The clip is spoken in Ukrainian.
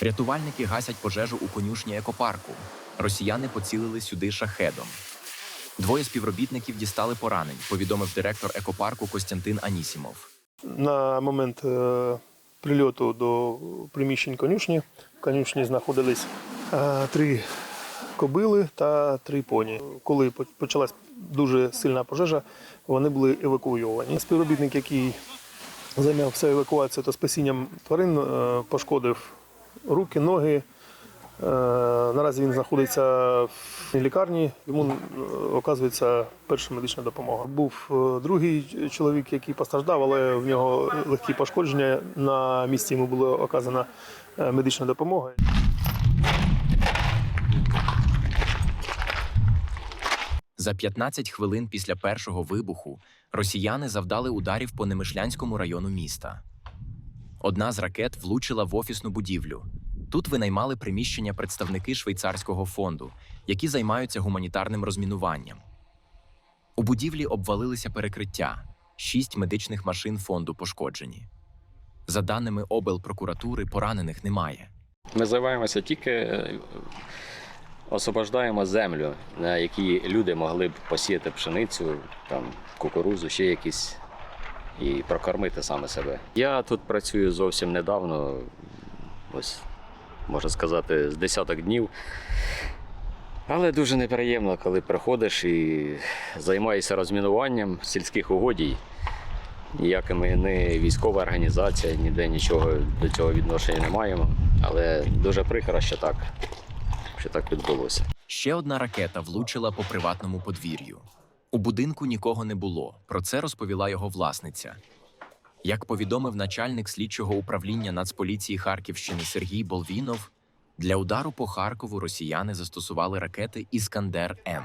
Рятувальники гасять пожежу у конюшні екопарку. Росіяни поцілили сюди шахедом. Двоє співробітників дістали поранень, повідомив директор екопарку Костянтин Анісімов. На момент е, прильоту до приміщень конюшні в конюшні знаходились е, три кобили та три поні. Коли по- почалась дуже сильна пожежа, вони були евакуйовані. Співробітник, який зайнявся евакуацією та спасінням тварин, е, пошкодив руки, ноги. Е, Наразі він знаходиться в лікарні, йому е, оказується перша медична допомога. Був другий чоловік, який постраждав, але в нього легкі пошкодження. На місці йому була оказана медична допомога. За 15 хвилин після першого вибуху росіяни завдали ударів по Немишлянському району міста. Одна з ракет влучила в офісну будівлю. Тут винаймали приміщення представники швейцарського фонду, які займаються гуманітарним розмінуванням. У будівлі обвалилися перекриття. Шість медичних машин фонду пошкоджені. За даними облпрокуратури, поранених немає. Ми займаємося тільки е, освобождаємо землю, на якій люди могли б посіяти пшеницю, там, кукурузу, ще якісь, і прокормити саме себе. Я тут працюю зовсім недавно, ось можна сказати, з десяток днів. Але дуже неприємно, коли приходиш і займаєшся розмінуванням сільських угодій. Ніякими не військова організація, ніде нічого до цього відношення не маємо. Але дуже прикро, що так, що так відбулося. Ще одна ракета влучила по приватному подвір'ю. У будинку нікого не було. Про це розповіла його власниця. Як повідомив начальник слідчого управління Нацполіції Харківщини Сергій Болвінов, для удару по Харкову росіяни застосували ракети Іскандер М.